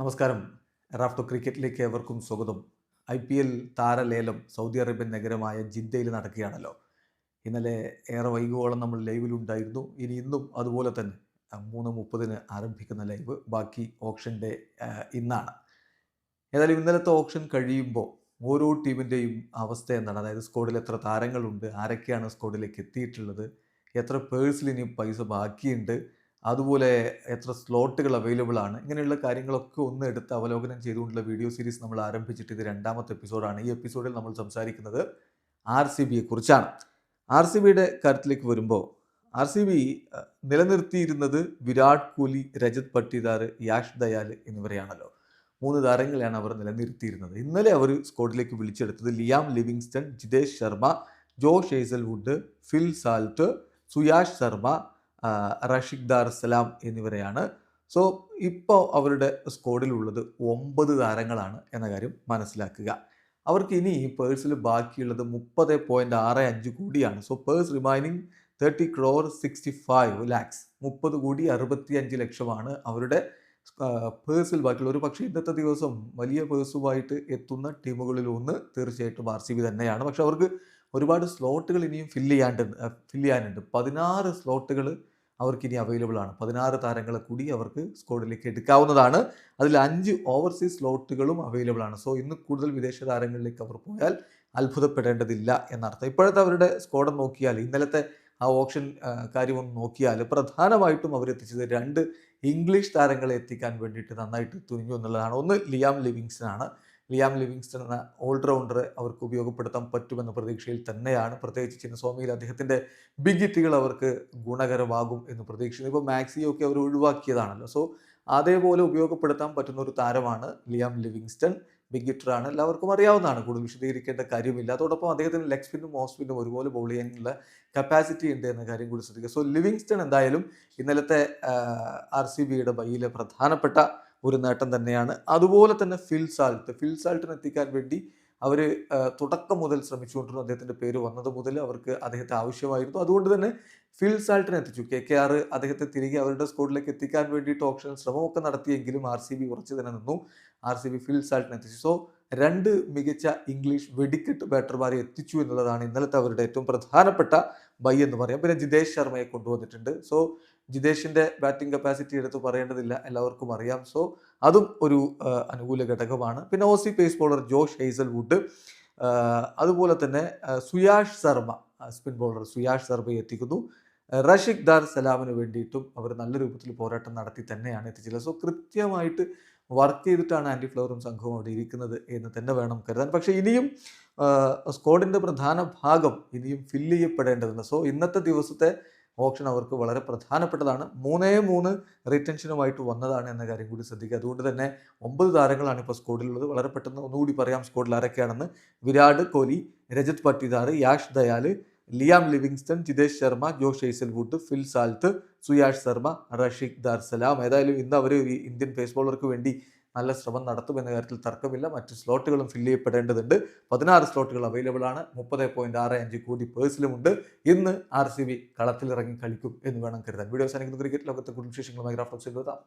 നമസ്കാരം. റാഫ്റ്റോ ക്രിക്കറ്റിലേക്ക് ഏവർക്കും സ്വാഗതം. ഐ പി എൽ താരലേലം സൗദി അറേബ്യൻ നഗരമായ ജിദ്ദയിൽ നടക്കുകയാണല്ലോ. ഇന്നലെ ഏറെ വൈകുവോളം നമ്മൾ ലൈവിലുണ്ടായിരുന്നു ഇനി ഇന്നും അതുപോലെ തന്നെ മൂന്ന് മുപ്പതിന് ആരംഭിക്കുന്ന ലൈവ് ബാക്കി ഓപ്ഷൻ ഡേ ഇന്നാണ്. ഏതായാലും ഇന്നലത്തെ ഓപ്ഷൻ കഴിയുമ്പോൾ ഓരോ ടീമിന്റെയും അവസ്ഥ എന്താണ്? അതായത് സ്കോഡിൽ എത്ര താരങ്ങളുണ്ട്? ആരൊക്കെയാണ് സ്കോഡിലേക്ക് എത്തിയിട്ടുള്ളത്? എത്ര പേഴ്സിൽ ഇനി പൈസ ബാക്കിയുണ്ട്? അതുപോലെ എത്ര സ്ലോട്ടുകൾ അവൈലബിൾ ആണ്. ഇങ്ങനെയുള്ള കാര്യങ്ങളൊക്കെ ഒന്ന് എടുത്ത് അവലോകനം ചെയ്തുകൊണ്ടുള്ള വീഡിയോ സീരീസ് നമ്മൾ ആരംഭിച്ചിട്ട് ഇത് രണ്ടാമത്തെ എപ്പിസോഡാണ് ഈ എപ്പിസോഡിൽ നമ്മൾ സംസാരിക്കുന്നത് ആർ സി ബിയെ കുറിച്ചാണ്. ആർ സി ബിയുടെ കാര്യത്തിലേക്ക് വരുമ്പോൾ ആർ സി ബി നിലനിർത്തിയിരുന്നത് വിരാട് കോഹ്ലി രജത് പട്ടിദാർ യാഷ് ദയാൽ എന്നിവരെയാണല്ലോ. മൂന്ന് താരങ്ങളെയാണ് അവർ നിലനിർത്തിയിരുന്നത്. ഇന്നലെ അവർ സ്കോഡിലേക്ക് വിളിച്ചെടുത്തത് Liam Livingstone Jitesh Sharma Josh Hazlewood Phil Salt Suyash Sharma Rasikh Dar Salam എന്നിവരെയാണ്. സോ ഇപ്പോൾ അവരുടെ സ്കോഡിലുള്ളത് ഒമ്പത് താരങ്ങളാണ് എന്ന കാര്യം മനസ്സിലാക്കുക. അവർക്ക് ഇനി പേഴ്സിൽ ബാക്കിയുള്ളത് മുപ്പത് പോയിന്റ് ആറ് അഞ്ച് കോടിയാണ്. So purse remaining thirty crore sixty five lakhs. മുപ്പത് കോടി അറുപത്തി അഞ്ച് ലക്ഷമാണ് അവരുടെ പേഴ്സിൽ ബാക്കിയുള്ള. ഒരു പക്ഷേ ഇന്നത്തെ ദിവസം വലിയ പേഴ്സുമായിട്ട് എത്തുന്ന ടീമുകളിൽ ഒന്ന് തീർച്ചയായിട്ടും ആർ സി ബി തന്നെയാണ്. പക്ഷെ അവർക്ക് ഒരുപാട് സ്ലോട്ടുകൾ ഇനിയും ഫില്ല് ചെയ്യാണ്ട് ഫില്ല് ചെയ്യാനുണ്ട്. പതിനാറ് സ്ലോട്ടുകൾ അവർക്ക് ഇനി അവൈലബിൾ ആണ്. പതിനാറ് താരങ്ങളെ കൂടി അവർക്ക് സ്കോഡിലേക്ക് എടുക്കാവുന്നതാണ്. അതിൽ അഞ്ച് ഓവർസീസ് സ്ലോട്ടുകളും അവൈലബിൾ ആണ്. സോ ഇന്ന് കൂടുതൽ വിദേശ താരങ്ങളിലേക്ക് അവർ പോയാൽ അത്ഭുതപ്പെടേണ്ടതില്ല എന്നർത്ഥം. ഇപ്പോഴത്തെ അവരുടെ സ്കോഡ് നോക്കിയാൽ ഇന്നലത്തെ ആ ഓപ്ഷൻ കാര്യമൊന്ന് നോക്കിയാൽ പ്രധാനമായിട്ടും അവർ എത്തിച്ചത് രണ്ട് ഇംഗ്ലീഷ് താരങ്ങളെ എത്തിക്കാൻ വേണ്ടിയിട്ട് നന്നായിട്ട് തുനിഞ്ഞു എന്നുള്ളതാണ്. ഒന്ന് ലിയാം ലിവിങ്സ്റ്റൺ ആണ്. ലിയാം ലിവിങ്സ്റ്റൺ എന്ന ഓൾറൗണ്ടറെ അവർക്ക് ഉപയോഗപ്പെടുത്താൻ പറ്റുമെന്ന പ്രതീക്ഷയിൽ തന്നെയാണ്. പ്രത്യേകിച്ച് ചിന്നസ്വാമിയിൽ അദ്ദേഹത്തിന്റെ ബിഗ് ഹിറ്റുകൾ അവർക്ക് ഗുണകരമാകും എന്ന് പ്രതീക്ഷിക്കുന്നു. ഇപ്പോൾ മാക്സിയൊക്കെ അവർ ഒഴിവാക്കിയതാണല്ലോ. സോ അതേപോലെ ഉപയോഗപ്പെടുത്താൻ പറ്റുന്ന ഒരു താരമാണ് ലിയാം ലിവിങ്സ്റ്റൺ ബിഗ് ഹിറ്ററാണ് എല്ലാവർക്കും അറിയാവുന്നതാണ്. കൂടുതൽ വിശദീകരിക്കേണ്ട കാര്യമില്ല. അതോടൊപ്പം അദ്ദേഹത്തിന് ലെഗ് സ്പിന്നും ഓഫ് സ്പിന്നും ഒരുപോലെ ബോൾ ചെയ്യാനുള്ള കപ്പാസിറ്റി ഉണ്ട് എന്ന കാര്യം കൂടി ശ്രദ്ധിക്കുക. സോ ലിവിങ്സ്റ്റൺ എന്തായാലും ഇന്നലത്തെ ആർ സി ബിയുടെ ബൈയിലെ പ്രധാനപ്പെട്ട ഒരു നേട്ടം തന്നെയാണ്. അതുപോലെ തന്നെ ഫിൽ സാൾട്ട് എത്തിക്കാൻ വേണ്ടി അവർ തുടക്കം മുതൽ ശ്രമിച്ചുകൊണ്ടിരുന്നു. അദ്ദേഹത്തിന്റെ പേര് വന്നത് മുതൽ അവർക്ക് അദ്ദേഹത്തെ ആവശ്യമായിരുന്നു. അതുകൊണ്ട് തന്നെ ഫിൽ സാൾട്ടിനെ എത്തിച്ചു. കെ കെ ആർ അദ്ദേഹത്തെ തിരികെ അവരുടെ സ്കോഡിലേക്ക് എത്തിക്കാൻ വേണ്ടിയിട്ട് ഓപ്ഷൻ ശ്രമമൊക്കെ നടത്തിയെങ്കിലും ആർ സി ബി ഉറച്ചു തന്നെ നിന്നു. ആർ സി ബി ഫിൽ സാൾട്ടിനെ എത്തിച്ചു. സോ രണ്ട് മികച്ച ഇംഗ്ലീഷ് വെടിക്കെട്ട് ബാറ്റർമാരെ എത്തിച്ചു എന്നുള്ളതാണ് ഇന്നലത്തെ അവരുടെ ഏറ്റവും പ്രധാനപ്പെട്ട ബൈ എന്ന് പറയാം. പിന്നെ ജിതേഷ് ശർമ്മയെ കൊണ്ടുവന്നിട്ടുണ്ട്. സോ ജിതേഷിന്റെ ബാറ്റിംഗ് കപ്പാസിറ്റി എടുത്ത് പറയേണ്ടതില്ല എല്ലാവർക്കും അറിയാം. സോ അതും ഒരു അനുകൂല ഘടകമാണ്. പിന്നെ Aussie pace bowler Josh Hazlewood അതുപോലെ തന്നെ സുയാഷ് ശർമ്മ സ്പിൻ ബോളർ സുയാഷ് ശർമ്മയെ എത്തിക്കുന്നു. റഷിക് ദാർ സലാമിന് വേണ്ടിയിട്ടും അവർ നല്ല രൂപത്തിൽ പോരാട്ടം നടത്തി തന്നെയാണ് എത്തിച്ചത്. സോ കൃത്യമായിട്ട് വർക്ക് ചെയ്തിട്ടാണ് ആന്റി ഫ്ലവറും സംഘവും അവിടെ ഇരിക്കുന്നത് എന്ന് തന്നെ വേണം കരുതാൻ. പക്ഷേ ഇനിയും സ്കോഡിന്റെ പ്രധാന ഭാഗം ഇനിയും ഫില്ല് ചെയ്യപ്പെടേണ്ടതുണ്ട്. സോ ഇന്നത്തെ ദിവസത്തെ ഓപ്ഷൻ അവർക്ക് വളരെ പ്രധാനപ്പെട്ടതാണ്. മൂന്നേ മൂന്ന് റിറ്റൻഷനുമായിട്ട് വന്നതാണ് എന്ന കാര്യം കൂടി ശ്രദ്ധിക്കുക. അതുകൊണ്ട് തന്നെ ഒമ്പത് താരങ്ങളാണ് ഇപ്പോൾ സ്കോഡിലുള്ളത് വളരെ പെട്ടെന്ന് ഒന്നുകൂടി പറയാം സ്കോഡിൽ ആരൊക്കെയാണെന്ന്. Virat Kohli Rajat Patidar Yash Dayal Liam Livingstone Jitesh Sharma Josh Hazlewood ഫിൽ സാൽത്ത് സുയാഷ് ശർമ്മ റഷീഖ് ദാർസലാം. ഏതായാലും ഇന്ന് അവർ ഇന്ത്യൻ പേസ് ബോളർക്ക് വേണ്ടി നല്ല ശ്രമം നടത്തുമെന്ന കാര്യത്തിൽ തർക്കമില്ല. മറ്റ് സ്ലോട്ടുകളും ഫില്ല് ചെയ്യപ്പെടേണ്ടതുണ്ട്. പതിനാറ് സ്ലോട്ടുകൾ അവൈലബിൾ ആണ്. മുപ്പത് പോയിന്റ് ആറ് അഞ്ച് കോടി പേഴ്സിലുമുണ്ട് ഇന്ന് ആർ സി ബി കളത്തിലിറങ്ങി കളിക്കും എന്ന് വേണം കരുതാൻ. വീഡിയോ സാധിക്കുന്ന ക്രിക്കറ്റ് ലോകത്തെ കുടുംബ വിശേഷങ്ങളുമായി ഗ്രാഫ്റ്റോക്സ് എഴുതാം